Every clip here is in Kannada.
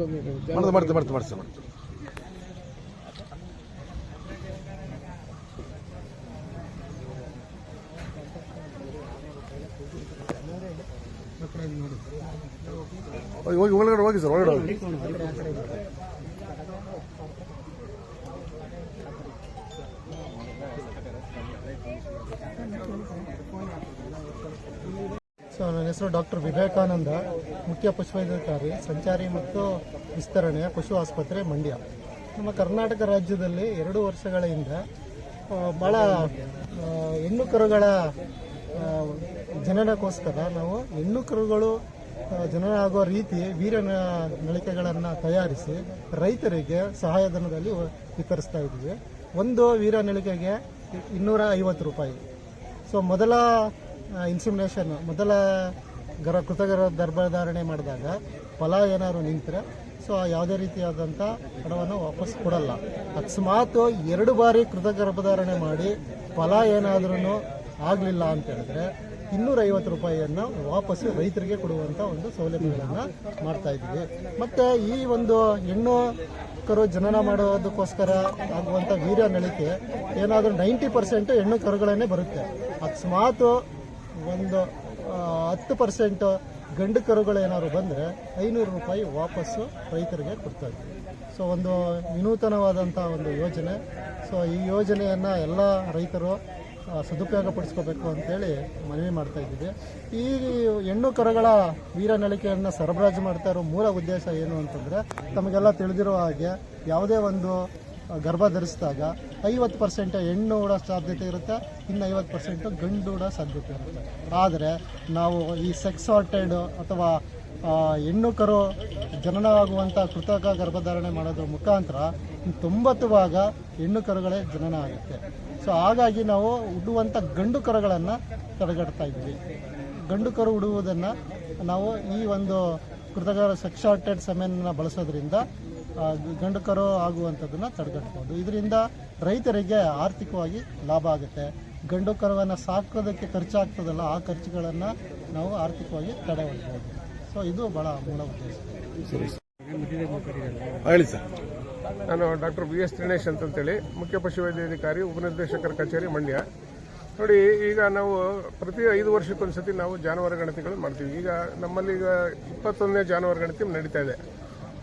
ಮಾಡ್ದು ಮಾಡ್ತು ಮಾಡ್ತು ಮಾಡ್ತು ಮಾಡ್ತು ಹೋಗಿ ಒಳಗಡೆ ಹೋಗಿ ಸರ್ ಒಳಗಡೆ ನನ್ನ ಹೆಸರು ಡಾಕ್ಟರ್ ವಿವೇಕಾನಂದ, ಮುಖ್ಯ ಪಶುವೈದ್ಯಾಧಿಕಾರಿ, ಸಂಚಾರಿ ಮತ್ತು ವಿಸ್ತರಣೆ ಪಶು ಆಸ್ಪತ್ರೆ, ಮಂಡ್ಯ. ನಮ್ಮ ಕರ್ನಾಟಕ ರಾಜ್ಯದಲ್ಲಿ ಎರಡು ವರ್ಷಗಳ ಹಿಂದೆ ಭಾಳ ಹೆಣ್ಣು ಕರುಗಳ ಜನನಕ್ಕೋಸ್ಕರ ನಾವು ಹೆಣ್ಣು ಕರುಗಳು ಜನನ ಆಗುವ ರೀತಿ ವೀರ ನಳಿಕೆಗಳನ್ನು ತಯಾರಿಸಿ ರೈತರಿಗೆ ಸಹಾಯಧನದಲ್ಲಿ ವಿತರಿಸ್ತಾ ಇದ್ದೀವಿ. ಒಂದು ವೀರ ನಳಿಕೆಗೆ ಇನ್ನೂರ ಐವತ್ತು ರೂಪಾಯಿ. ಸೊ, ಮೊದಲ ಇನ್ಸಿಮಿನೇಷನ್ ಮೊದಲ ಗರ, ಕೃತಗರ ಗರ್ಭಧಾರಣೆ ಮಾಡಿದಾಗ ಫಲ ಏನಾದ್ರು ನಿಂತರೆ, ಸೊ ಯಾವುದೇ ರೀತಿಯಾದಂಥ ಹಣವನ್ನು ವಾಪಸ್ ಕೊಡಲ್ಲ. ಅಕಸ್ಮಾತ್ ಎರಡು ಬಾರಿ ಕೃತಕ ಗರ್ಭಧಾರಣೆ ಮಾಡಿ ಫಲ ಏನಾದ್ರೂ ಆಗಲಿಲ್ಲ ಅಂತ ಹೇಳಿದ್ರೆ ಇನ್ನೂರೈವತ್ತು ರೂಪಾಯಿಯನ್ನು ವಾಪಸ್ ರೈತರಿಗೆ ಕೊಡುವಂಥ ಒಂದು ಸೌಲಭ್ಯಗಳನ್ನು ಮಾಡ್ತಾ ಇದ್ದೀವಿ. ಮತ್ತು ಈ ಒಂದು ಹೆಣ್ಣು ಕರು ಜನನ ಮಾಡೋದಕ್ಕೋಸ್ಕರ ಆಗುವಂಥ ವೀರ್ಯ ನಳಿಕೆ ಏನಾದರೂ ನೈಂಟಿ ಪರ್ಸೆಂಟ್ ಹೆಣ್ಣು ಕರುಗಳನ್ನೇ ಬರುತ್ತೆ. ಅಕಸ್ಮಾತ್ ಒಂದು ಹತ್ತು ಪರ್ಸೆಂಟ್ ಗಂಡು ಕರುಗಳು ಏನಾದ್ರು ಬಂದರೆ ಐನೂರು ರೂಪಾಯಿ ವಾಪಸ್ಸು ರೈತರಿಗೆ ಕೊಡ್ತಾ ಇದ್ದೀವಿ ಸೊ, ಒಂದು ವಿನೂತನವಾದಂಥ ಒಂದು ಯೋಜನೆ. ಸೊ, ಈ ಯೋಜನೆಯನ್ನು ಎಲ್ಲ ರೈತರು ಸದುಪಯೋಗ ಪಡಿಸ್ಕೋಬೇಕು ಅಂತೇಳಿ ಮನವಿ ಮಾಡ್ತಾ ಇದ್ದೀವಿ. ಈ ಹೆಣ್ಣು ಕರುಗಳ ವೀರ ನಳಿಕೆಯನ್ನು ಸರಬರಾಜು ಮಾಡ್ತಾ ಇರೋ ಮೂಲ ಉದ್ದೇಶ ಏನು ಅಂತಂದರೆ, ತಮಗೆಲ್ಲ ತಿಳಿದಿರೋ ಹಾಗೆ ಯಾವುದೇ ಒಂದು ಗರ್ಭ ಧರಿಸಿದಾಗ ಐವತ್ತು ಪರ್ಸೆಂಟ್ ಹೆಣ್ಣು ಉಡೋ ಸಾಧ್ಯತೆ ಇರುತ್ತೆ, ಇನ್ನು ಐವತ್ತು ಪರ್ಸೆಂಟ್ ಗಂಡು ಉಡೋ ಸಾಧ್ಯತೆ ಇರುತ್ತೆ. ಆದರೆ ನಾವು ಈ ಸೆಕ್ಸ್ ಸಾರ್ಟೆಡ್ ಅಥವಾ ಹೆಣ್ಣು ಕರು ಜನನವಾಗುವಂಥ ಕೃತಕ ಗರ್ಭಧಾರಣೆ ಮಾಡೋದ್ರ ಮುಖಾಂತರ ತೊಂಬತ್ತು ಭಾಗ ಹೆಣ್ಣು ಕರುಗಳೇ ಜನನ ಆಗುತ್ತೆ. ಸೊ ಹಾಗಾಗಿ ನಾವು ಹುಡುವಂಥ ಗಂಡು ಕರುಗಳನ್ನು ತಡೆಗಟ್ತಾ ಇದ್ದೀವಿ. ಗಂಡು ಕರು ಹುಡುವುದನ್ನು ನಾವು ಈ ಒಂದು ಕೃತಕ ಸೆಕ್ಸ್ ಆರ್ಟೆಡ್ ಸೆಮೆನ್ನ ಬಳಸೋದ್ರಿಂದ ಆ, ಗಂಡು ಕರು ಆಗುವಂಥದ್ದನ್ನು ತಡೆಗಟ್ಬೋದು. ಇದರಿಂದ ರೈತರಿಗೆ ಆರ್ಥಿಕವಾಗಿ ಲಾಭ ಆಗುತ್ತೆ. ಗಂಡು ಕರುವನ್ನು ಸಾಕೋದಕ್ಕೆ ಖರ್ಚಾಗ್ತದಲ್ಲ ಆ ಖರ್ಚುಗಳನ್ನು ನಾವು ಆರ್ಥಿಕವಾಗಿ ತಡೆ ಹೊಡ್ಬೋದು ಸೊ ಇದು ಭಾಳ ಮೂಲ ಉದ್ದೇಶ. ಹೇಳಿ ಸರ್. ನಾನು ಡಾಕ್ಟರ್ ಬಿ ಎಸ್ ದಿನೇಶ್ ಅಂತಂತೇಳಿ ಮುಖ್ಯ ಪಶುವೈದ್ಯಾಧಿಕಾರಿ ಉಪನಿರ್ದೇಶಕರ ಕಚೇರಿ ಮಂಡ್ಯ. ನೋಡಿ ಈಗ ನಾವು ಪ್ರತಿ ಐದು ವರ್ಷಕ್ಕೊಂದ್ಸತಿ ನಾವು ಜಾನುವಾರು ಗಣತಿಗಳು ಮಾಡ್ತೀವಿ. ಈಗ ನಮ್ಮಲ್ಲಿ ಈಗ ಇಪ್ಪತ್ತೊಂದನೇ ಜಾನುವಾರು ಗಣತಿ ನಡೀತಾ ಇದೆ.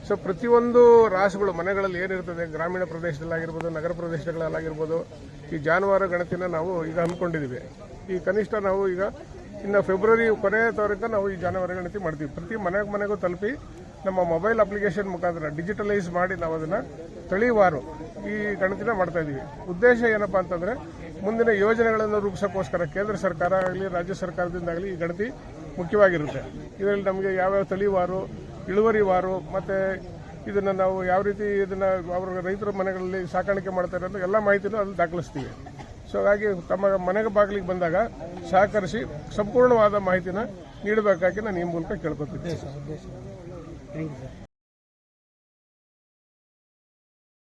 ಸೊ ಪ್ರತಿಯೊಂದು ರಾಸುಗಳು ಮನೆಗಳಲ್ಲಿ ಏನಿರ್ತದೆ, ಗ್ರಾಮೀಣ ಪ್ರದೇಶದಲ್ಲಾಗಿರ್ಬೋದು, ನಗರ ಪ್ರದೇಶಗಳಲ್ಲಾಗಿರ್ಬೋದು, ಈ ಜಾನುವಾರು ಗಣತಿನ ನಾವು ಈಗ ಹಮ್ಮಿಕೊಂಡಿದ್ದೀವಿ ಈ ಕನಿಷ್ಠ ನಾವು ಈಗ ಇನ್ನು ಫೆಬ್ರವರಿ ಕೊನೆಯ ತಾರೀಕು ನಾವು ಈ ಜಾನುವಾರು ಗಣತಿ ಮಾಡ್ತೀವಿ. ಪ್ರತಿ ಮನೆಗೆ ಮನೆಗೂ ತಲುಪಿ ನಮ್ಮ ಮೊಬೈಲ್ ಅಪ್ಲಿಕೇಶನ್ ಮುಖಾಂತರ ಡಿಜಿಟಲೈಸ್ ಮಾಡಿ ನಾವು ಅದನ್ನು ತಳಿವಾರು ಈ ಗಣತಿನ ಮಾಡ್ತಾ ಇದ್ದೀವಿ ಉದ್ದೇಶ ಏನಪ್ಪಾ ಅಂತಂದರೆ, ಮುಂದಿನ ಯೋಜನೆಗಳನ್ನು ರೂಪಿಸೋಕ್ಕೋಸ್ಕರ ಕೇಂದ್ರ ಸರ್ಕಾರ ಆಗಲಿ, ರಾಜ್ಯ ಸರ್ಕಾರದಿಂದಾಗಲಿ ಈ ಗಣತಿ ಮುಖ್ಯವಾಗಿರುತ್ತೆ. ಇದರಲ್ಲಿ ನಮಗೆ ಯಾವ್ಯಾವ ತಳಿವಾರು ಇಳುವರಿವಾರು ಮತ್ತೆ ಇದನ್ನ ನಾವು ಯಾವ ರೀತಿ ಇದನ್ನ ಅವರ ರೈತರ ಮನೆಗಳಲ್ಲಿ ಸಾಕಾಣಿಕೆ ಮಾಡ್ತಾರೆ ಅಂತ ಎಲ್ಲ ಮಾಹಿತಿನೂ ಅಲ್ಲಿ ದಾಖಲಿಸ್ತೀವಿ. ಸೊ ಹಾಗಾಗಿ ತಮ್ಮ ಮನೆಗೆ ಬಾಗಿಲಿಗೆ ಬಂದಾಗ ಸಹಕರಿಸಿ ಸಂಪೂರ್ಣವಾದ ಮಾಹಿತಿನ ನೀಡಬೇಕಾಗಿ ನಾನು ಈ ಮೂಲಕ ಕೇಳ್ಕೊತಿದ್ದೆ